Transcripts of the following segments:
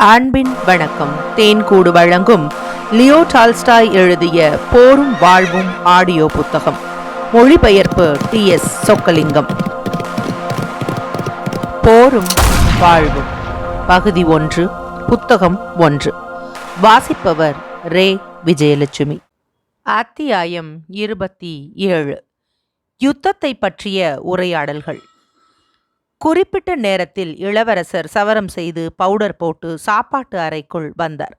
அன்பின் வணக்கம். தேன்கூடு வழங்கும் லியோ டால்ஸ்டாய் எழுதிய போரும் வாழ்வும் ஆடியோ புத்தகம். மொழிபெயர்ப்பு டி எஸ் சொக்கலிங்கம். போரும் வாழ்வும். பகுதி ஒன்று புத்தகம் ஒன்று. வாசிப்பவர் ரே. விஜயலட்சுமி. அத்தியாயம் இருபத்தி ஏழு. யுத்தத்தை பற்றிய உரையாடல்கள். குறிப்பிட்ட நேரத்தில் இளவரசர் சவரம் செய்து பவுடர் போட்டு சாப்பாட்டு அறைக்குள் வந்தார்.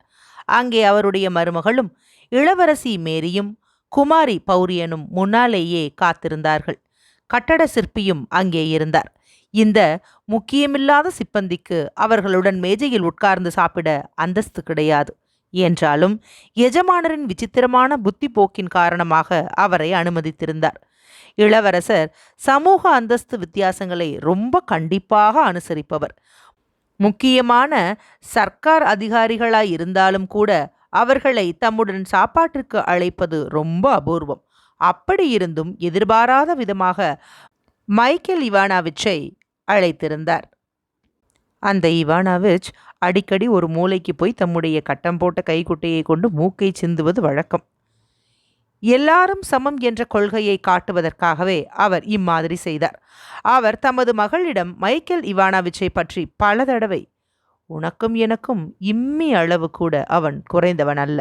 அங்கே அவருடைய மருமகளும் இளவரசி மேரியும் குமாரி பௌரியனும் முன்னாலேயே காத்திருந்தார்கள். கட்டட சிற்பியும் அங்கே இருந்தார். இந்த முக்கியமில்லாத சிப்பந்திக்கு அவர்களுடன் மேஜையில் உட்கார்ந்து சாப்பிட அந்தஸ்து கிடையாது. என்றாலும் எஜமானரின் விசித்திரமான புத்தி போக்கின் காரணமாக அவரை அனுமதித்திருந்தார். இளவரசர் சமூக அந்தஸ்து வித்தியாசங்களை ரொம்ப கண்டிப்பாக அனுசரிப்பவர். முக்கியமான சர்க்கார் அதிகாரிகளாய் இருந்தாலும் கூட அவர்களை தம்முடன் சாப்பாட்டிற்கு அழைப்பது ரொம்ப அபூர்வம். அப்படி இருந்தும் எதிர்பாராத விதமாக மைக்கேல் இவானாவிச்சை அழைத்திருந்தார். அந்த இவானாவிச் அடிக்கடி ஒரு மூலைக்கு போய் தம்முடைய கட்டம் போட்ட கைக்குட்டையை கொண்டு மூக்கை சிந்துவது வழக்கம். எல்லாரும் சமம் என்ற கொள்கையை காட்டுவதற்காகவே அவர் இம்மாதிரி செய்தார். அவர் தமது மகளிடம் மைக்கேல் இவானாவிச்சை பற்றி பல தடவை உனக்கும் எனக்கும் இம்மி அளவு கூட அவன் குறைந்தவன் அல்ல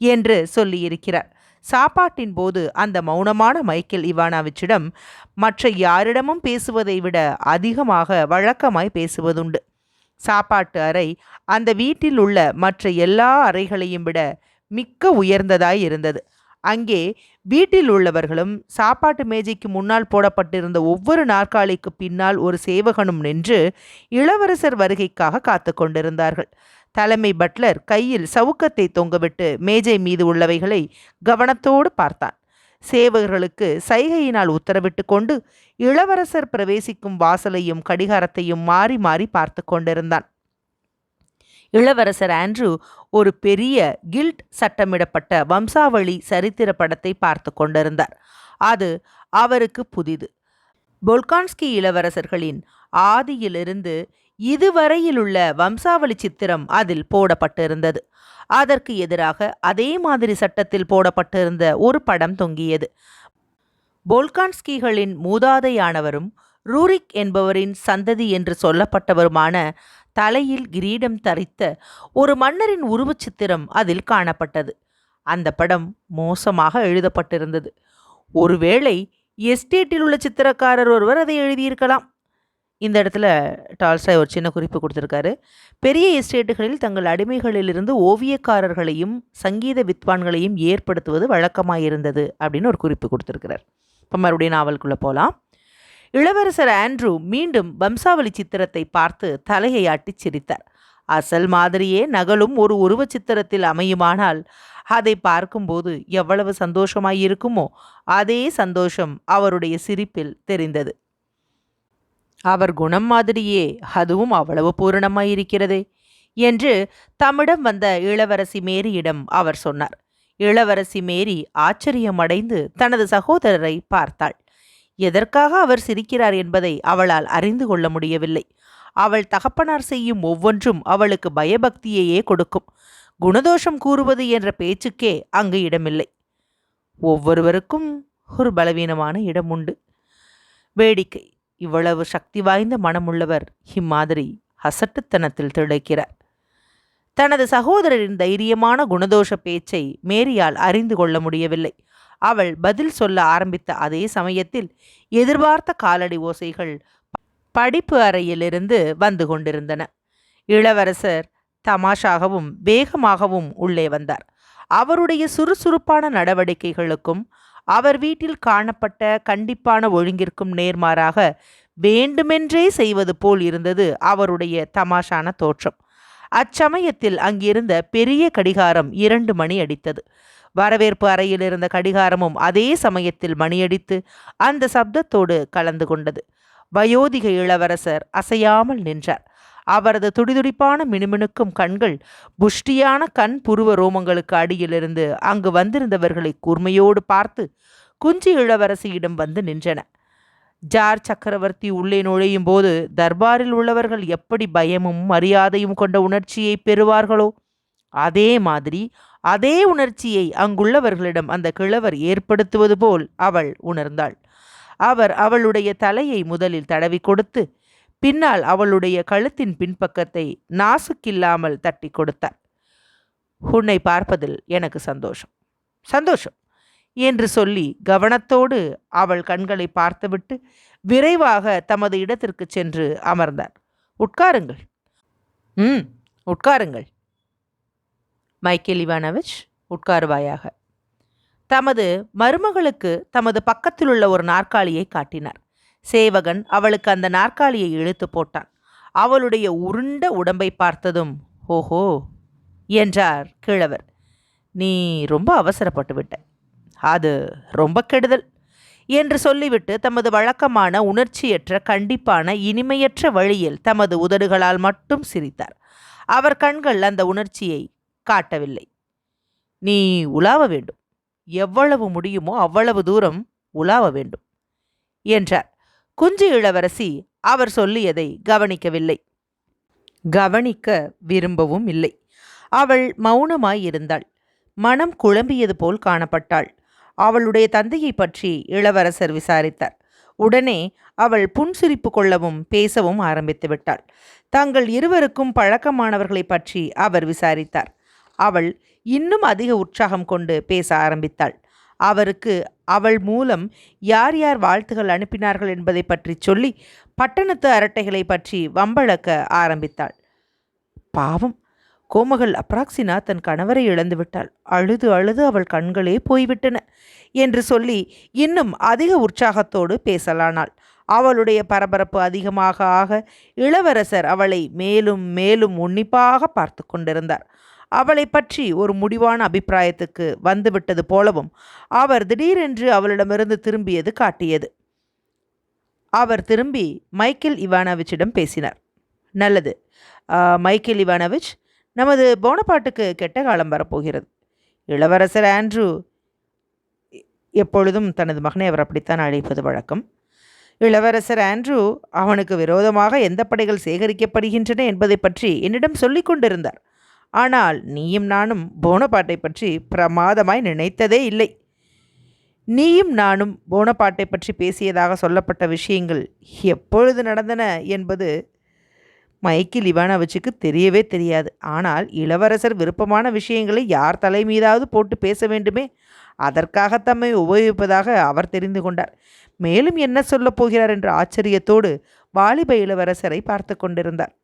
என்று சொல்லியிருக்கிறார். சாப்பாட்டின் போது அந்த மௌனமான மைக்கேல் இவானாவிச்சிடம் மற்ற யாரிடமும் பேசுவதை விட அதிகமாக வழக்கமாய் பேசுவதுண்டு. சாப்பாட்டு அறை அந்த வீட்டில் உள்ள மற்ற எல்லா அறைகளையும் விட மிக்க உயர்ந்ததாய் இருந்தது. அங்கே வீட்டில் உள்ளவர்களும் சாப்பாட்டு மேஜைக்கு முன்னால் போடப்பட்டிருந்த ஒவ்வொரு நாற்காலிக்கு பின்னால் ஒரு சேவகனும் நின்று இளவரசர் வருகைக்காக காத்து கொண்டிருந்தார்கள். தலைமை பட்லர் கையில் சவுக்கத்தை தொங்கவிட்டு மேஜை மீது உள்ளவைகளை கவனத்தோடு பார்த்தான். சேவகர்களுக்கு சைகையினால் உத்தரவிட்டு கொண்டு இளவரசர் பிரவேசிக்கும் வாசலையும் கடிகாரத்தையும் மாறி மாறி பார்த்து கொண்டிருந்தான். இளவரசர் ஆண்ட்ரூ ஒரு பெரிய கில்ட் சட்டமிடப்பட்ட வம்சாவளி சரித்திர படத்தை பார்த்து கொண்டிருந்தார். அது அவருக்கு புதிது. பொல்கான்ஸ்கி இளவரசர்களின் ஆதியிலிருந்து இதுவரையிலுள்ள வம்சாவளி சித்திரம் அதில் போடப்பட்டிருந்தது. அதற்கு எதிராக அதே மாதிரி சட்டத்தில் போடப்பட்டிருந்த ஒரு படம் தொங்கியது. போல்கான்ஸ்கிகளின் மூதாதையானவரும் ரூரிக் என்பவரின் சந்ததி என்று சொல்லப்பட்டவருமான தலையில் கிரீடம் தரித்த ஒரு மன்னரின் உருவச்சித்திரம் அதில் காணப்பட்டது. அந்த படம் மோசமாக எழுதப்பட்டிருந்தது. ஒருவேளை எஸ்டேட்டில் உள்ள சித்திரக்காரர் ஒருவர் அதை எழுதியிருக்கலாம். இந்த இடத்துல டால்ஸ்டாய் ஒரு சின்ன குறிப்பு கொடுத்துருக்காரு. பெரிய எஸ்டேட்டுகளில் தங்கள் அடிமைகளிலிருந்து ஓவியக்காரர்களையும் சங்கீத வித்வான்களையும் ஏற்படுத்துவது வழக்கமாக இருந்தது அப்படின்னு ஒரு குறிப்பு கொடுத்துருக்கிறார். இப்போ மறுபடியும் நாவலுக்குள்ளே போகலாம். இளவரசர் ஆண்ட்ரூ மீண்டும் வம்சாவளி சித்திரத்தை பார்த்து தலையை ஆட்டி சிரித்தார். அசல் மாதிரியே நகலும் ஒரு உருவச் சித்திரத்தில் அமையுமானால் அதை பார்க்கும்போது எவ்வளவு சந்தோஷமாய் இருக்குமோ அதே சந்தோஷம் அவருடைய சிரிப்பில் தெரிந்தது. அவர் குணம் மாதிரியே அதுவும் அவ்வளவு பூரணமாயிருக்கிறதே என்று தம்மிடம் வந்த இளவரசி மேரியிடம் அவர் சொன்னார். இளவரசி மேரி ஆச்சரியமடைந்து தனது சகோதரரை பார்த்தாள். எதற்காக அவர் சிரிக்கிறார் என்பதை அவளால் அறிந்து கொள்ள முடியவில்லை. அவள் தகப்பனார் செய்யும் ஒவ்வொன்றும் அவளுக்கு பயபக்தியையே கொடுக்கும். குணதோஷம் கூறுவது என்ற பேச்சுக்கே அங்கு இடமில்லை. ஒவ்வொருவருக்கும் ஒரு பலவீனமான இடம் உண்டு. வேடிக்கை. இவ்வளவு சக்தி வாய்ந்த மனமுள்ளவர் இம்மாதிரி அசட்டுத்தனத்தில் திளைக்கிறார். தனது சகோதரரின் தைரியமான குணதோஷ பேச்சை மேரியால் அறிந்து கொள்ள முடியவில்லை. அவள் பதில் சொல்ல ஆரம்பித்த அதே சமயத்தில் எதிர்பார்த்த காலடி ஓசைகள் படிப்பு அறையிலிருந்து வந்து கொண்டிருந்தன. இளவரசர் தமாஷாகவும் வேகமாகவும் உள்ளே வந்தார். அவருடைய சுறுசுறுப்பான நடவடிக்கைகளுக்கும் அவர் வீட்டில் காணப்பட்ட கண்டிப்பான ஒழுங்கிற்கும் நேர்மாறாக வேண்டுமென்றே செய்வது போல் இருந்தது அவருடைய தமாஷான தோற்றம். அச்சமயத்தில் அங்கிருந்த பெரிய கடிகாரம் இரண்டு மணி அடித்தது. வரவேற்பு அறையில் இருந்த கடிகாரமும் அதே சமயத்தில் மணியடித்து அந்த சப்தத்தோடு கலந்து கொண்டது. வயோதிக இளவரசர் அசையாமல் நின்றார். அவரது துடிதுடிப்பான மினுமினுக்கும் கண்கள் புஷ்டியான கண் புருவ ரோமங்களுக்கு அடியிலிருந்து அங்கு வந்திருந்தவர்களை கூர்மையோடு பார்த்து குஞ்சி இளவரசியிடம் வந்து நின்றன. ஜார் சக்கரவர்த்தி உள்ளே நுழையும் போது தர்பாரில் உள்ளவர்கள் எப்படி பயமும் மரியாதையும் கொண்ட உணர்ச்சியை பெறுவார்களோ அதே மாதிரி அதே உணர்ச்சியை அங்குள்ளவர்களிடம் அந்த கிழவர் ஏற்படுத்துவது போல் அவள் உணர்ந்தாள். அவர் அவளுடைய தலையை முதலில் தடவி கொடுத்து பின்னால் அவளுடைய கழுத்தின் பின்பக்கத்தை நாசுக்கில்லாமல் தட்டி கொடுத்தார். உன்னை பார்ப்பதில் எனக்கு சந்தோஷம். சந்தோஷம் என்று சொல்லி கவனத்தோடு அவள் கண்களை பார்த்துவிட்டு விரைவாக தமது இடத்திற்கு சென்று அமர்ந்தார். உட்காருங்கள். ம் உட்காருங்கள். மைக்கேல் இவானவிச் உட்காருவாயாக. தமது மருமகளுக்கு தமது பக்கத்தில் உள்ள ஒரு நாற்காலியை காட்டினார். சேவகன் அவளுக்கு அந்த நாற்காலியை இழுத்து போட்டான். அவளுடைய உருண்ட உடம்பை பார்த்ததும் ஓஹோ என்றார் கிழவர். நீ ரொம்ப அவசரப்பட்டு விட்ட. அது ரொம்ப கெடுதல் என்று சொல்லிவிட்டு தமது வழக்கமான உணர்ச்சியற்ற கண்டிப்பான இனிமையற்ற வழியில் தமது உதடுகளால் மட்டும் சிரித்தார். அவர் கண்கள் அந்த உணர்ச்சியை காட்டவில்லை. நீ உலாவ வேண்டும். எவ்வளவு முடியுமோ அவ்வளவு தூரம் உலாவ வேண்டும் என்றார். குஞ்சு இளவரசி அவர் சொல்லியதை கவனிக்கவில்லை. கவனிக்க விரும்பவும் இல்லை. அவள் மௌனமாய் இருந்தாள். மனம் குழம்பியது போல் காணப்பட்டாள். அவளுடைய தந்தையை பற்றி இளவரசர் விசாரித்தார். உடனே அவள் புன்சிரிப்பு கொள்ளவும் பேசவும் ஆரம்பித்து விட்டாள். தங்கள் இருவருக்கும் பழக்கமானவர்களை பற்றி அவர் விசாரித்தார். அவள் இன்னும் அதிக உற்சாகம் கொண்டு பேச ஆரம்பித்தாள். அவருக்கு அவள் மூலம் யார் யார் வாழ்த்துகள் அனுப்பினார்கள் என்பதை பற்றி சொல்லி பட்டணத்து அரட்டைகளை பற்றி வம்பளக்க ஆரம்பித்தாள். பாவம் கோமகள் அப்ராக்சினா தன் கணவரை இழந்துவிட்டாள் அழுது அழுது அவள் கண்களே போய்விட்டன என்று சொல்லி இன்னும் அதிக உற்சாகத்தோடு பேசலானாள். அவளுடைய பரபரப்பு அதிகமாக ஆக இளவரசர் அவளை மேலும் மேலும் உன்னிப்பாக பார்த்து கொண்டிருந்தார். அவளை பற்றி ஒரு முடிவான அபிப்பிராயத்துக்கு வந்துவிட்டது போலவும் அவர் திடீரென்று அவளிடமிருந்து திரும்பியது காட்டியது. அவர் திரும்பி மைக்கேல் இவானோவிச்சிடம் பேசினார். நல்லது. மைக்கேல் இவானோவிச் நமது போனபாட்டுக்கு கெட்ட காலம் வரப்போகிறது. இளவரசர் ஆண்ட்ரூ எப்பொழுதும் தனது மகனை அவர் அப்படித்தான் அழைப்பது வழக்கம். இளவரசர் ஆண்ட்ரூ அவனுக்கு விரோதமாக எந்த படைகள் சேகரிக்கப்படுகின்றன என்பதை பற்றி என்னிடம் சொல்லிக் கொண்டிருந்தார். ஆனால் நீயும் நானும் போனபாட்டை பற்றி பிரமாதமாய் நினைத்ததே இல்லை. நீயும் நானும் போனபாட்டை பற்றி பேசியதாக சொல்லப்பட்ட விஷயங்கள் எப்பொழுது நடந்தன என்பது மைக்கேல் இவானோவிச்சுக்கு தெரியவே தெரியாது. ஆனால் இளவரசர் விருப்பமான விஷயங்களை யார் தலை மீதாவது போட்டு பேச வேண்டுமே அதற்காக தம்மை உபயோகிப்பதாக அவர் தெரிந்து கொண்டார். மேலும் என்ன சொல்லப் போகிறார் என்ற ஆச்சரியத்தோடு வாலிப இளவரசரை பார்த்து கொண்டிருந்தார்.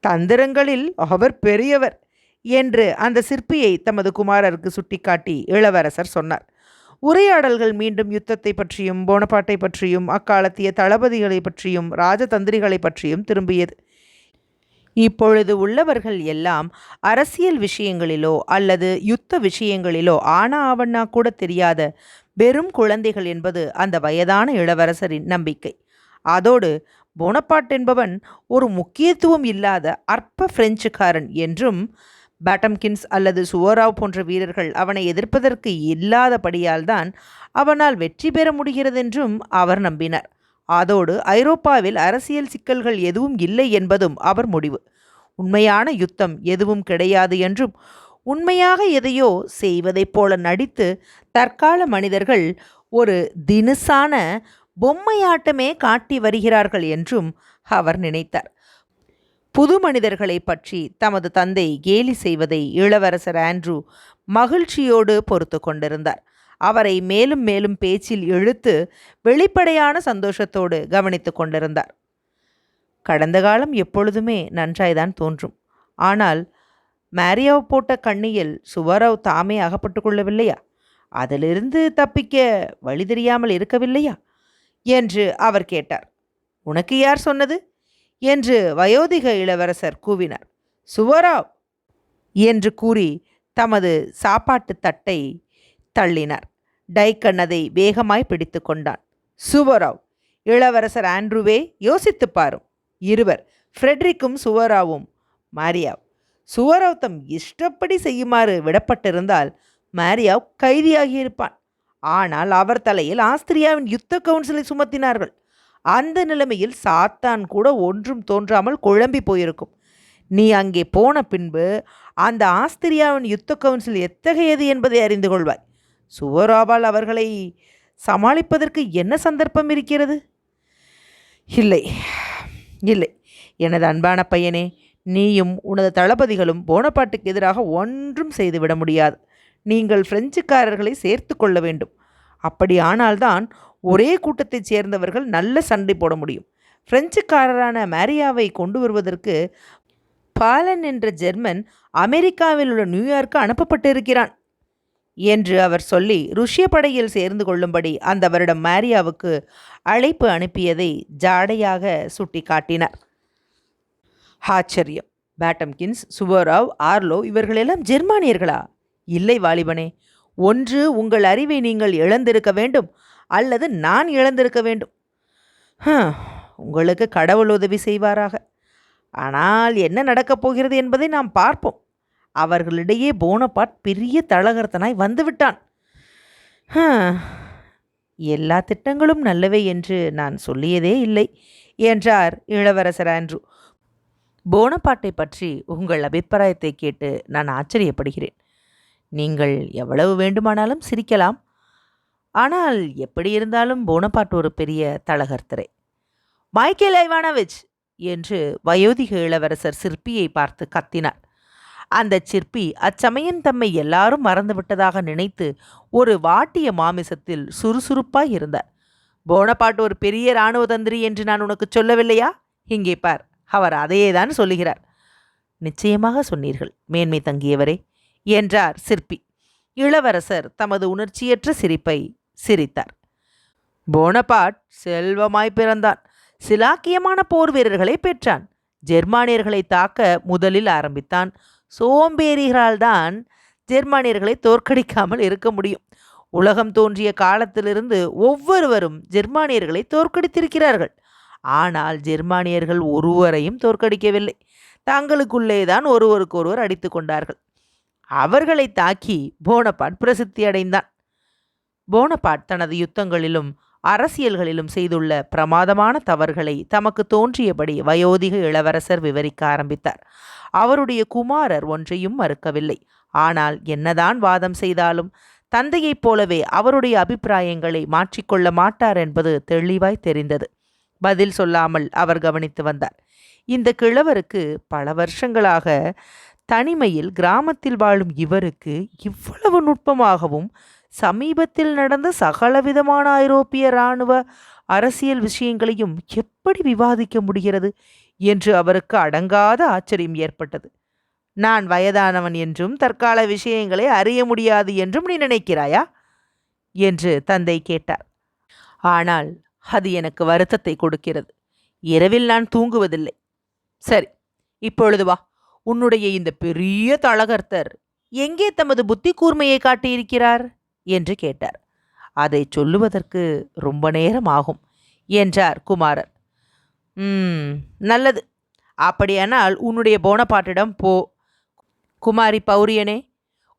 தந்திரங்களில் அவர் பெரியவர் என்று அந்த சிற்பியை தமது குமாரருக்கு சுட்டிக்காட்டி இளவரசர் சொன்னார். உரையாடல்கள் மீண்டும் யுத்தத்தை பற்றியும் போனபாட்டை பற்றியும் அக்காலத்திய தளபதிகளை பற்றியும் ராஜதந்திரிகளை பற்றியும் திரும்பியது. இப்பொழுது உள்ளவர்கள் எல்லாம் அரசியல் விஷயங்களிலோ அல்லது யுத்த விஷயங்களிலோ ஆனா ஆவண்ணா கூட தெரியாத வெறும் குழந்தைகள் என்பது அந்த வயதான இளவரசரின் நம்பிக்கை. அதோடு போனபாட் என்பவன் ஒரு முக்கியத்துவம் இல்லாத அற்ப பிரெஞ்சுக்காரன் என்றும் பேட்டம்கின்ஸ் அல்லது சுவராவ் போன்ற வீரர்கள் அவனை எதிர்ப்பதற்கு இல்லாதபடியால் தான் அவனால் வெற்றி பெற முடிகிறதென்றும் அவர் நம்பினார். அதோடு ஐரோப்பாவில் அரசியல் சிக்கல்கள் எதுவும் இல்லை என்பதும் அவர் முடிவு. உண்மையான யுத்தம் எதுவும் கிடையாது என்றும் உண்மையாக எதையோ செய்வதைப் போல நடித்து தற்கால மனிதர்கள் ஒரு தினுசான பொம்மையாட்டமே காட்டி வருகிறார்கள் என்றும் அவர் நினைத்தார். புது மனிதர்களை பற்றி தமது தந்தை கேலி செய்வதை இளவரசர் ஆண்ட்ரூ மகிழ்ச்சியோடு பொறுத்து கொண்டிருந்தார். அவரை மேலும் மேலும் பேச்சில் இழுத்து வெளிப்படையான சந்தோஷத்தோடு கவனித்து கொண்டிருந்தார். கடந்த காலம் எப்பொழுதுமே நன்றாய்தான் தோன்றும். ஆனால் மேரியாவ் போட்ட கண்ணியில் சுவரவ் தாமே அகப்பட்டு கொள்ளவில்லையா? அதிலிருந்து தப்பிக்க வழி தெரியாமல் இருக்கவில்லையா? என்று அவர் கேட்டார். உனக்கு யார் சொன்னது? என்று வயோதிக இளவரசர் கூவினார். சுவராவ்! என்று கூறி தமது சாப்பாட்டு தட்டை தள்ளினார். டைக்கன் அதை வேகமாய் பிடித்து கொண்டான். சுவராவ்! இளவரசர் ஆண்ட்ரூவே யோசித்து பாரும் இருவர் ஃப்ரெட்ரிக்கும் சுவராவும் மாரியாவ்! சுவராவ் தம் இஷ்டப்படி செய்யுமாறு விடப்பட்டிருந்தால் மாரியாவ் கைதியாகியிருப்பான். ஆனால் அவர் தலையில் ஆஸ்திரியாவின் யுத்த கவுன்சிலை சுமத்தினார்கள். அந்த நிலைமையில் சாத்தான் கூட ஒன்றும் தோன்றாமல் குழம்பி போயிருக்கும். நீ அங்கே போன பின்பு அந்த ஆஸ்திரியாவின் யுத்த கவுன்சில் எத்தகையது என்பதை அறிந்து கொள்வாய். சுவராபால் அவர்களை சமாளிப்பதற்கு என்ன சந்தர்ப்பம் இருக்கிறது? இல்லை இல்லை. எனது அன்பான பையனே நீயும் உனது தளபதிகளும் போனப்பாட்டுக்கு எதிராக ஒன்றும் செய்துவிட முடியாது. நீங்கள் பிரெஞ்சுக்காரர்களை சேர்த்து கொள்ள வேண்டும் அப்படியானால்தான் ஒரே கூட்டத்தைச் சேர்ந்தவர்கள் நல்ல சண்டை போட முடியும். பிரெஞ்சுக்காரரான மேரியாவை கொண்டு வருவதற்கு பாலன் என்ற ஜெர்மன் அமெரிக்காவில் உள்ள நியூயார்க்கு அனுப்பப்பட்டிருக்கிறான் என்று அவர் சொல்லி ருஷ்ய படையில் சேர்ந்து கொள்ளும்படி அந்த வருடம் மேரியாவுக்கு அழைப்பு அனுப்பியதை ஜாடையாக சுட்டி காட்டினார் ஆச்சரியம். பேட்டம்கின்ஸ் சுபராவ் ஆர்லோ இவர்களெல்லாம் ஜெர்மானியர்களா? இல்லை வாலிபனே ஒன்று உங்கள் அறிவை நீங்கள் இழந்திருக்க வேண்டும் அல்லது நான் இழந்திருக்க வேண்டும். உங்களுக்கு கடவுள் உதவி செய்வாராக. ஆனால் என்ன நடக்கப் போகிறது என்பதை நாம் பார்ப்போம். அவர்களிடையே போனபாட் பெரிய தளகர்த்தனாய் வந்துவிட்டான். எல்லா திட்டங்களும் நல்லவை என்று நான் சொல்லியதே இல்லை என்றார் இளவரசர் ஆண்ட்ரூ. போனபாட்டை பற்றி உங்கள் அபிப்பிராயத்தை கேட்டு நான் ஆச்சரியப்படுகிறேன். நீங்கள் எவ்வளவு வேண்டுமானாலும் சிரிக்கலாம். ஆனால் எப்படி இருந்தாலும் போனபாட் ஒரு பெரிய தலகர்த்தரே. மைக்கேல் ஐவானவிச் என்று வயோதிக இளவரசர் சிற்பியை பார்த்து கத்தினார். அந்த சிற்பி அச்சமயம் தம்மை எல்லாரும் மறந்துவிட்டதாக நினைத்து ஒரு வாட்டிய மாமிசத்தில் சுறுசுறுப்பாய் இருந்தார். போனபாட் ஒரு பெரிய இராணுவ தந்திரி என்று நான் உனக்கு சொல்லவில்லையா? இங்கே பார் அவர் அதையே தான் சொல்லுகிறார். நிச்சயமாக சொன்னீர்கள் மேன்மை தங்கியவரே. என்றார் சிற்பி. இளவரசர் தமது உணர்ச்சியற்ற சிரிப்பை சிரித்தார். போனபாட் செல்வமாய் பிறந்தான். சிலாக்கியமான போர் வீரர்களை பெற்றான். ஜெர்மானியர்களை தாக்க முதலில் ஆரம்பித்தான். சோம்பேறிகளால்தான் ஜெர்மானியர்களை தோற்கடிக்காமல் இருக்க முடியும். உலகம் தோன்றிய காலத்திலிருந்து ஒவ்வொருவரும் ஜெர்மானியர்களை தோற்கடித்திருக்கிறார்கள். ஆனால் ஜெர்மானியர்கள் ஒருவரையும் தோற்கடிக்கவில்லை. தங்களுக்குள்ளேதான் ஒருவருக்கொருவர் அடித்து கொண்டார்கள். அவர்களை தாக்கி போனபாட் பிரசித்தி அடைந்தான். போனபாட் தனது யுத்தங்களிலும் அரசியல்களிலும் செய்துள்ள பிரமாதமான தவறுகளை தமக்கு தோன்றியபடி வயோதிக இளவரசர் விவரிக்க ஆரம்பித்தார். அவருடைய குமாரர் ஒன்றையும் மறுக்கவில்லை. ஆனால் என்னதான் வாதம் செய்தாலும் தந்தையைப் போலவே அவருடைய அபிப்பிராயங்களை மாற்றிக்கொள்ள மாட்டார் என்பது தெளிவாய் தெரிந்தது. பதில் சொல்லாமல் அவர் கவனித்து வந்தார். இந்த கிழவருக்கு பல வருஷங்களாக தனிமையில் கிராமத்தில் வாழும் இவருக்கு இவ்வளவு நுட்பமாகவும் சமீபத்தில் நடந்த சகலவிதமான ஐரோப்பிய இராணுவ அரசியல் விஷயங்களையும் எப்படி விவாதிக்க முடிகிறது என்று அவருக்கு அடங்காத ஆச்சரியம் ஏற்பட்டது. நான் வயதானவன் என்றும் தற்கால விஷயங்களை அறிய முடியாது என்றும் நீ நினைக்கிறாயா? என்று தந்தை கேட்டார். ஆனால் அது எனக்கு வருத்தத்தை கொடுக்கிறது. இரவில் நான் தூங்குவதில்லை. சரி இப்பொழுது வா. உன்னுடைய இந்த பெரிய தளகர்த்தர் எங்கே தமது புத்தி கூர்மையை காட்டியிருக்கிறார்? என்று கேட்டார். அதை சொல்லுவதற்கு ரொம்ப நேரம் ஆகும் என்றார் குமாரர் நல்லது. அப்படியானால் உன்னுடைய போனபாட்டிடம் போ. குமாரி பௌரியனே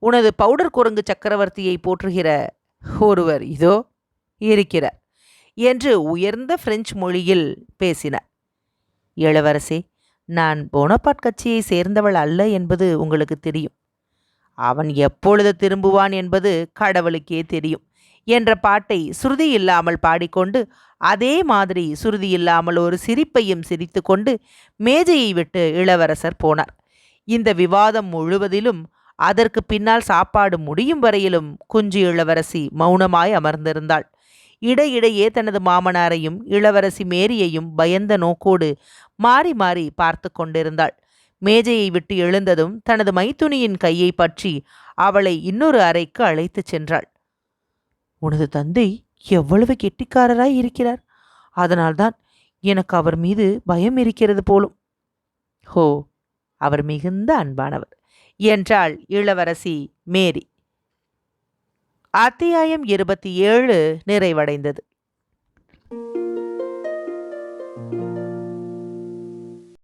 உனது பவுடர் குரங்கு சக்கரவர்த்தியை போற்றுகிற ஒருவர் இதோ இருக்கிறார் என்று உயர்ந்த பிரெஞ்சு மொழியில் பேசினார். இளவரசே நான் போனபாட் கட்சியை சேர்ந்தவள் அல்ல என்பது உங்களுக்கு தெரியும். அவன் எப்பொழுது திரும்புவான் என்பது கடவுளுக்கே தெரியும் என்ற பாட்டை சுருதி இல்லாமல் பாடிக்கொண்டு அதே மாதிரி சுருதி இல்லாமல் ஒரு சிரிப்பையும் சிரித்துக்கொண்டு மேஜையை விட்டு இளவரசர் போனார். இந்த விவாதம் முழுவதிலும் அதற்கு பின்னால் சாப்பாடு முடியும் வரையிலும் குஞ்சு இளவரசி மௌனமாய் அமர்ந்திருந்தாள். இடையிடையே தனது மாமனாரையும் இளவரசி மேரியையும் பயந்த நோக்கோடு மாறி மாறி பார்த்து கொண்டிருந்தாள். மேஜையை விட்டு எழுந்ததும் தனது மைத்துனியின் கையை பற்றி அவளை இன்னொரு அறைக்கு அழைத்துச் சென்றாள். உனது தந்தை எவ்வளவு கெட்டிக்காரராய் இருக்கிறார். அதனால்தான் எனக்கு அவர் மீது பயம் இருக்கிறது போலும். ஹோ அவர் மிகுந்த அன்பானவர் என்றாள் இளவரசி மேரி. அத்தியாயம் இருபத்தி ஏழு நிறைவடைந்தது.